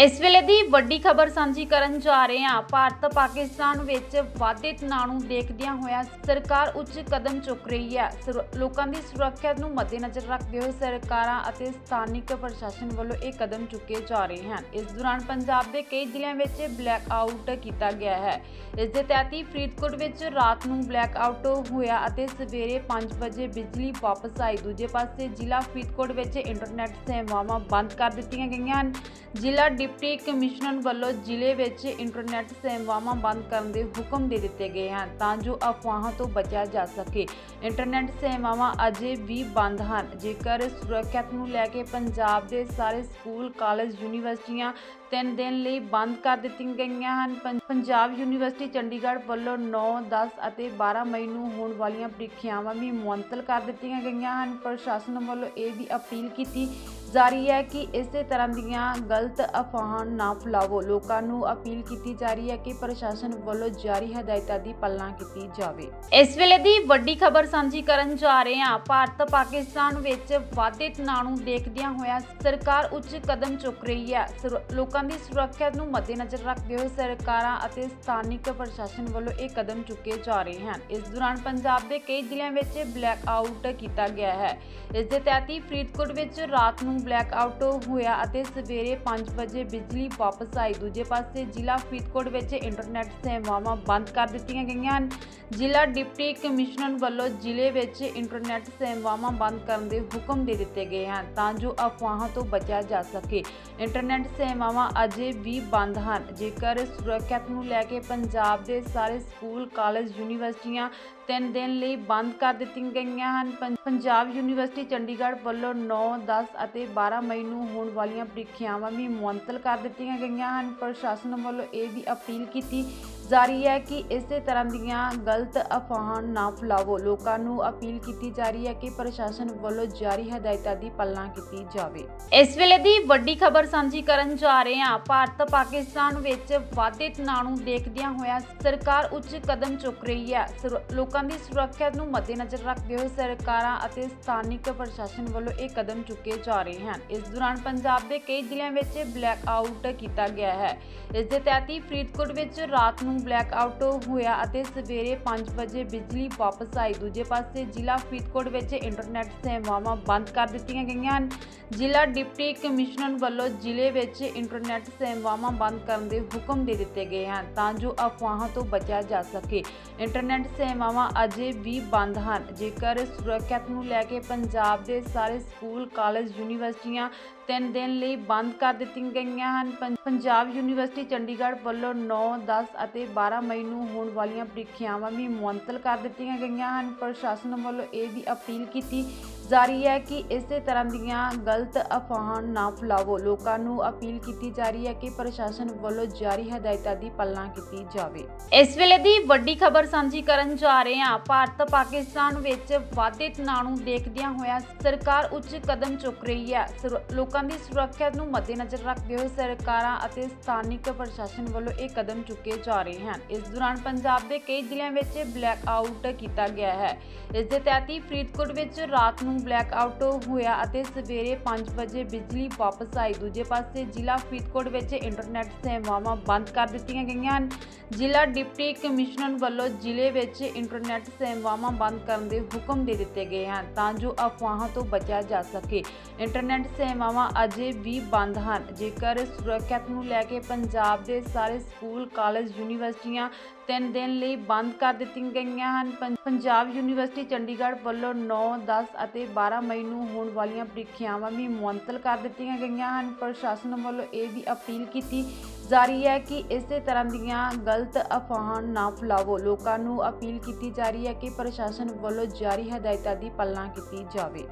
ਇਸ ਵੇਲੇ ਦੀ ਵੱਡੀ ਖਬਰ ਸਾਂਝੀ ਕਰਨ ਜਾ ਰਹੇ ਹਾਂ। ਭਾਰਤ ਪਾਕਿਸਤਾਨ ਵਿੱਚ ਵਾਧੇ ਤਣਾਅ ਨੂੰ ਦੇਖਦਿਆਂ ਹੋਇਆ ਸਰਕਾਰ ਉੱਚ ਕਦਮ ਚੁੱਕ ਰਹੀ ਹੈ। ਸੁਰ- ਲੋਕਾਂ ਦੀ ਸੁਰੱਖਿਆ ਨੂੰ ਮੱਦੇਨਜ਼ਰ ਰੱਖਦੇ ਹੋਏ ਸਰਕਾਰਾਂ ਅਤੇ ਸਥਾਨਿਕ ਪ੍ਰਸ਼ਾਸਨ ਵੱਲੋਂ ਇਹ ਕਦਮ ਚੁੱਕੇ ਜਾ ਰਹੇ ਹਨ। ਇਸ ਦੌਰਾਨ ਪੰਜਾਬ ਦੇ ਕਈ ਜ਼ਿਲ੍ਹਿਆਂ ਵਿੱਚ ਬਲੈਕ ਆਊਟ ਕੀਤਾ ਗਿਆ ਹੈ। ਇਸ ਦੇ ਤਹਿਤ ਹੀ ਫਰੀਦਕੋਟ ਵਿੱਚ ਰਾਤ ਨੂੰ ਬਲੈਕ ਆਊਟ ਹੋਇਆ ਅਤੇ ਸਵੇਰੇ 5 ਵਜੇ ਬਿਜਲੀ ਵਾਪਸ ਆਈ। ਦੂਜੇ ਪਾਸੇ ਜ਼ਿਲ੍ਹਾ ਫਰੀਦਕੋਟ ਵਿੱਚ ਇੰਟਰਨੈਟ ਸੇਵਾਵਾਂ ਬੰਦ ਕਰ ਦਿੱਤੀਆਂ ਗਈਆਂ ਹਨ। ਜ਼ਿਲ੍ਹਾ ਡਿਪਟੀ ਕਮਿਸ਼ਨਰ ਵੱਲੋਂ ਜ਼ਿਲ੍ਹੇ ਵਿੱਚ ਇੰਟਰਨੈਟ ਸੇਵਾਵਾਂ ਬੰਦ ਕਰਨ ਦੇ ਹੁਕਮ ਦੇ ਦਿੱਤੇ ਗਏ ਹਨ ਤਾਂ ਜੋ ਅਫਵਾਹਾਂ ਤੋਂ ਬਚਿਆ ਜਾ ਸਕੇ। ਇੰਟਰਨੈਟ ਸੇਵਾਵਾਂ ਅਜੇ ਵੀ ਬੰਦ ਹਨ। ਜੇਕਰ ਸੁਰੱਖਿਅਤ ਨੂੰ ਲੈ ਕੇ ਪੰਜਾਬ ਦੇ ਸਾਰੇ ਸਕੂਲ, ਕਾਲਜ, ਯੂਨੀਵਰਸਿਟੀਆਂ ਤਿੰਨ ਦਿਨ ਲਈ ਬੰਦ ਕਰ ਦਿੱਤੀਆਂ ਗਈਆਂ ਹਨ। ਪੰ- ਪੰਜਾਬ ਯੂਨੀਵਰਸਿਟੀ ਚੰਡੀਗੜ੍ਹ ਵੱਲੋਂ 9 10 ਅਤੇ 12 ਮਈ ਨੂੰ ਹੋਣ ਵਾਲੀਆਂ ਪ੍ਰੀਖਿਆਵਾਂ ਵੀ ਮੁਅੰਤਲ ਕਰ ਦਿੱਤੀਆਂ ਗਈਆਂ ਹਨ। ਪ੍ਰਸ਼ਾਸਨ ਵੱਲੋਂ ਇਹ ਵੀ ਅਪੀਲ ਕੀਤੀ ਜਾਰੀ ਹੈ ਕਿ ਇਸੇ ਤਰ੍ਹਾਂ ਦੀਆਂ ਗਲਤ ਅਫਵਾਹਾਂ ਨਾ ਫੈਲਾਵੋ। ਲੋਕਾਂ ਨੂੰ ਅਪੀਲ ਕੀਤੀ ਜਾ ਰਹੀ ਹੈ ਕਿ ਪ੍ਰਸ਼ਾਸਨ ਵੱਲੋਂ ਜਾਰੀ ਹਦਾਇਤਾਂ ਦੀ ਪਾਲਣਾ ਕੀਤੀ ਜਾਵੇ। ਇਸ ਵੇਲੇ ਦੀ ਵੱਡੀ ਖਬਰ ਸਾਂਝੀ ਕਰਨ ਜਾ ਰਹੇ ਹਾਂ। ਭਾਰਤ ਪਾਕਿਸਤਾਨ ਵਿੱਚ ਵਾਧੇ ਤਣਾਅ ਨੂੰ ਦੇਖਦਿਆਂ ਹੋਇਆ ਸਰਕਾਰ ਉੱਚ ਕਦਮ ਚੁੱਕ ਰਹੀ ਹੈ। ਸੁਰ- ਲੋਕਾਂ ਦੀ ਸੁਰੱਖਿਆ ਨੂੰ ਮੱਦੇਨਜ਼ਰ ਰੱਖਦੇ ਹੋਏ ਸਰਕਾਰਾਂ ਅਤੇ ਸਥਾਨਿਕ ਪ੍ਰਸ਼ਾਸਨ ਵੱਲੋਂ ਇਹ ਕਦਮ ਚੁੱਕੇ ਜਾ ਰਹੇ ਹਨ। ਇਸ ਦੌਰਾਨ ਪੰਜਾਬ ਦੇ ਕਈ ਜ਼ਿਲ੍ਹਿਆਂ ਵਿੱਚ ਬਲੈਕ ਆਊਟ ਕੀਤਾ ਗਿਆ ਹੈ। ਇਸ ਦੇ ਤਹਿਤ ਹੀ ਫਰੀਦਕੋਟ ਵਿੱਚ ਰਾਤ ਨੂੰ ਬਲੈਕ ਆਊਟ ਹੋਇਆ ਅਤੇ ਸਵੇਰੇ 5 ਵਜੇ ਬਿਜਲੀ ਵਾਪਸ ਆਈ। ਦੂਜੇ ਪਾਸੇ ਜ਼ਿਲ੍ਹਾ ਫਰੀਦਕੋਟ ਵਿੱਚ ਇੰਟਰਨੈਟ ਸੇਵਾਵਾਂ ਬੰਦ ਕਰ ਦਿੱਤੀਆਂ ਗਈਆਂ ਹਨ। ਜ਼ਿਲ੍ਹਾ ਡਿਪਟੀ ਕਮਿਸ਼ਨਰ ਵੱਲੋਂ ਜ਼ਿਲ੍ਹੇ ਵਿੱਚ ਇੰਟਰਨੈਟ ਸੇਵਾਵਾਂ ਬੰਦ ਕਰਨ ਦੇ ਹੁਕਮ ਦੇ ਦਿੱਤੇ ਗਏ ਹਨ ਤਾਂ ਜੋ ਅਫਵਾਹਾਂ ਤੋਂ ਬਚਿਆ ਜਾ ਸਕੇ। ਇੰਟਰਨੈਟ ਸੇਵਾਵਾਂ ਅਜੇ ਵੀ ਬੰਦ ਹਨ। ਜੇਕਰ ਸੁਰੱਖਿਆ ਨੂੰ ਲੈ ਕੇ ਪੰਜਾਬ ਦੇ ਸਾਰੇ ਸਕੂਲ, ਕਾਲਜ, ਯੂਨੀਵਰਸਿਟੀਆਂ ਤਿੰਨ ਦਿਨ ਲਈ ਬੰਦ ਕਰ ਦਿੱਤੀਆਂ ਗਈਆਂ ਹਨ। ਪੰ- ਪੰਜਾਬ ਯੂਨੀਵਰਸਿਟੀ ਚੰਡੀਗੜ੍ਹ ਵੱਲੋਂ 9 10 ਅਤੇ 12 ਮਈ ਨੂੰ ਹੋਣ ਵਾਲੀਆਂ ਪ੍ਰੀਖਿਆਵਾਂ ਵੀ ਮੁਅੰਤਲ ਕਰ ਦਿੱਤੀਆਂ ਗਈਆਂ ਹਨ। ਪ੍ਰਸ਼ਾਸਨ ਵੱਲੋਂ ਇਹ ਵੀ ਅਪੀਲ ਕੀਤੀ ਜਾਰੀ ਹੈ ਕਿ ਇਸੇ ਤਰ੍ਹਾਂ ਦੀਆਂ ਗਲਤ ਅਫਵਾਹਾਂ ਨਾ ਫੈਲਾਵੋ। ਲੋਕਾਂ ਨੂੰ ਅਪੀਲ ਕੀਤੀ ਜਾ ਰਹੀ ਹੈ ਕਿ ਪ੍ਰਸ਼ਾਸਨ ਵੱਲੋਂ ਜਾਰੀ ਹਦਾਇਤਾਂ ਦੀ ਪਾਲਣਾ ਕੀਤੀ ਜਾਵੇ। ਇਸ ਵੇਲੇ ਦੀ ਵੱਡੀ ਖਬਰ ਸਾਂਝੀ ਕਰਨ ਜਾ ਰਹੇ ਹਾਂ। ਭਾਰਤ ਪਾਕਿਸਤਾਨ ਵਿੱਚ ਵਾਧੇ ਤਣਾਅ ਨੂੰ ਦੇਖਦਿਆਂ ਹੋਇਆ ਸਰਕਾਰ ਉੱਚ ਕਦਮ ਚੁੱਕ ਰਹੀ ਹੈ। ਸੁਰ- ਲੋਕਾਂ ਦੀ ਸੁਰੱਖਿਆ ਨੂੰ ਮੱਦੇਨਜ਼ਰ ਰੱਖਦੇ ਹੋਏ ਸਰਕਾਰਾਂ ਅਤੇ ਸਥਾਨਿਕ ਪ੍ਰਸ਼ਾਸਨ ਵੱਲੋਂ ਇਹ ਕਦਮ ਚੁੱਕੇ ਜਾ ਰਹੇ ਹਨ। ਇਸ ਦੌਰਾਨ ਪੰਜਾਬ ਦੇ ਕਈ ਜ਼ਿਲ੍ਹਿਆਂ ਵਿੱਚ ਬਲੈਕ ਆਊਟ ਕੀਤਾ ਗਿਆ ਹੈ। ਇਸ ਦੇ ਤਹਿਤ ਹੀ ਫਰੀਦਕੋਟ ਵਿੱਚ ਰਾਤ ਨੂੰ ਬਲੈਕ ਆਊਟ ਹੋਇਆ ਅਤੇ ਸਵੇਰੇ 5 ਵਜੇ ਬਿਜਲੀ ਵਾਪਸ ਆਈ। ਦੂਜੇ ਪਾਸੇ ਜ਼ਿਲ੍ਹਾ ਫਰੀਦਕੋਟ ਵਿੱਚ ਇੰਟਰਨੈਟ ਸੇਵਾਵਾਂ ਬੰਦ ਕਰ ਦਿੱਤੀਆਂ ਗਈਆਂ ਹਨ। ਜ਼ਿਲ੍ਹਾ ਡਿਪਟੀ ਕਮਿਸ਼ਨਰ ਵੱਲੋਂ ਜ਼ਿਲ੍ਹੇ ਵਿੱਚ ਇੰਟਰਨੈਟ ਸੇਵਾਵਾਂ ਬੰਦ ਕਰਨ ਦੇ ਹੁਕਮ ਦੇ ਦਿੱਤੇ ਗਏ ਹਨ ਤਾਂ ਜੋ ਅਫਵਾਹਾਂ ਤੋਂ ਬਚਿਆ ਜਾ ਸਕੇ। ਇੰਟਰਨੈਟ ਸੇਵਾਵਾਂ ਅਜੇ ਵੀ ਬੰਦ ਹਨ। ਜੇਕਰ ਸੁਰੱਖਿਆ ਨੂੰ ਲੈ ਕੇ ਪੰਜਾਬ ਦੇ ਸਾਰੇ ਸਕੂਲ, ਕਾਲਜ, ਯੂਨੀਵਰਸਿਟੀਆਂ ਤਿੰਨ ਦਿਨ ਲਈ ਬੰਦ ਕਰ ਦਿੱਤੀਆਂ ਗਈਆਂ ਹਨ। ਪੰ- ਪੰਜਾਬ ਯੂਨੀਵਰਸਿਟੀ ਚੰਡੀਗੜ੍ਹ ਵੱਲੋਂ 9 10 ਅਤੇ 12 ਮਈ ਨੂੰ ਹੋਣ ਵਾਲੀਆਂ ਪ੍ਰੀਖਿਆਵਾਂ ਵੀ ਮੁਅੰਤਲ ਕਰ ਦਿੱਤੀਆਂ ਗਈਆਂ ਹਨ। ਪ੍ਰਸ਼ਾਸਨ ਵੱਲੋਂ ਇਹ ਵੀ ਅਪੀਲ ਕੀਤੀ ਜਾਰੀ ਹੈ ਕਿ ਇਸੇ ਤਰ੍ਹਾਂ ਦੀਆਂ ਗਲਤ ਅਫਵਾਹਾਂ ਨਾ ਫੈਲਾਵੋ। ਲੋਕਾਂ ਨੂੰ ਅਪੀਲ ਕੀਤੀ ਜਾ ਰਹੀ ਹੈ ਕਿ ਪ੍ਰਸ਼ਾਸਨ ਵੱਲੋਂ ਜਾਰੀ ਹਦਾਇਤਾਂ ਦੀ ਪਾਲਣਾ ਕੀਤੀ ਜਾਵੇ। ਇਸ ਵੇਲੇ ਦੀ ਵੱਡੀ ਖਬਰ ਸਾਂਝੀ ਕਰਨ ਜਾ ਰਹੇ ਹਾਂ। ਭਾਰਤ ਪਾਕਿਸਤਾਨ ਵਿੱਚ ਵਾਧੇ ਤਣਾਅ ਨੂੰ ਦੇਖਦਿਆਂ ਹੋਇਆ ਸਰਕਾਰ ਉੱਚ ਕਦਮ ਚੁੱਕ ਰਹੀ ਹੈ। ਸੁਰ- ਲੋਕਾਂ ਦੀ ਸੁਰੱਖਿਆ ਨੂੰ ਮੱਦੇਨਜ਼ਰ ਰੱਖਦੇ ਹੋਏ ਸਰਕਾਰਾਂ ਅਤੇ ਸਥਾਨਿਕ ਪ੍ਰਸ਼ਾਸਨ ਵੱਲੋਂ ਇਹ ਕਦਮ ਚੁੱਕੇ ਜਾ ਰਹੇ ਹਨ। ਇਸ ਦੌਰਾਨ ਪੰਜਾਬ ਦੇ ਕਈ ਜ਼ਿਲ੍ਹਿਆਂ ਵਿੱਚ ਬਲੈਕ ਆਊਟ ਕੀਤਾ ਗਿਆ ਹੈ। ਇਸ ਦੇ ਤਹਿਤ ਹੀ ਫਰੀਦਕੋਟ ਵਿੱਚ ਰਾਤ ਨੂੰ ਬਲੈਕ ਆਊਟ ਹੋਇਆ ਅਤੇ ਸਵੇਰੇ 5 ਵਜੇ ਬਿਜਲੀ ਵਾਪਸ ਆਈ। ਦੂਜੇ ਪਾਸੇ ਜ਼ਿਲ੍ਹਾ ਫਰੀਦਕੋਟ ਵਿੱਚ ਇੰਟਰਨੈਟ ਸੇਵਾਵਾਂ ਬੰਦ ਕਰ ਦਿੱਤੀਆਂ ਗਈਆਂ ਹਨ। ਜ਼ਿਲ੍ਹਾ ਡਿਪਟੀ ਕਮਿਸ਼ਨਰ ਵੱਲੋਂ ਜ਼ਿਲ੍ਹੇ ਵਿੱਚ ਇੰਟਰਨੈਟ ਸੇਵਾਵਾਂ ਬੰਦ ਕਰਨ ਦੇ ਹੁਕਮ ਦੇ ਦਿੱਤੇ ਗਏ ਹਨ ਤਾਂ ਜੋ ਅਫਵਾਹਾਂ ਤੋਂ ਬਚਿਆ ਜਾ ਸਕੇ। ਇੰਟਰਨੈਟ ਸੇਵਾਵਾਂ ਅਜੇ ਵੀ ਬੰਦ ਹਨ। ਜੇਕਰ ਸੁਰੱਖਿਆ ਨੂੰ ਲੈ ਕੇ ਪੰਜਾਬ ਦੇ ਸਾਰੇ ਸਕੂਲ, ਕਾਲਜ, ਯੂਨੀਵਰਸਿਟੀਆਂ ਤਿੰਨ ਦਿਨ ਲਈ ਬੰਦ ਕਰ ਦਿੱਤੀਆਂ ਗਈਆਂ ਹਨ। ਪੰ- ਪੰਜਾਬ ਯੂਨੀਵਰਸਿਟੀ ਚੰਡੀਗੜ੍ਹ ਵੱਲੋਂ 9 10 ਅਤੇ 12 ਮਈ ਨੂੰ ਹੋਣ ਵਾਲੀਆਂ ਪ੍ਰੀਖਿਆਵਾਂ ਵੀ ਮੁਅੱਤਲ ਕਰ ਦਿੱਤੀਆਂ ਗਈਆਂ ਹਨ। ਪ੍ਰਸ਼ਾਸਨ ਵੱਲੋਂ ਇਹ ਵੀ ਅਪੀਲ ਕੀਤੀ ਜਾ ਰਹੀ ਹੈ ਕਿ ਇਸੇ ਤਰ੍ਹਾਂ ਦੀਆਂ ਗਲਤ ਅਫਵਾਹਾਂ ਨਾ ਫੈਲਾਵੋ। ਲੋਕਾਂ ਨੂੰ ਅਪੀਲ ਕੀਤੀ ਜਾ ਰਹੀ ਹੈ ਕਿ ਪ੍ਰਸ਼ਾਸਨ ਵੱਲੋਂ ਜਾਰੀ ਹਦਾਇਤਾਂ ਦੀ ਪਾਲਣਾ ਕੀਤੀ ਜਾਵੇ।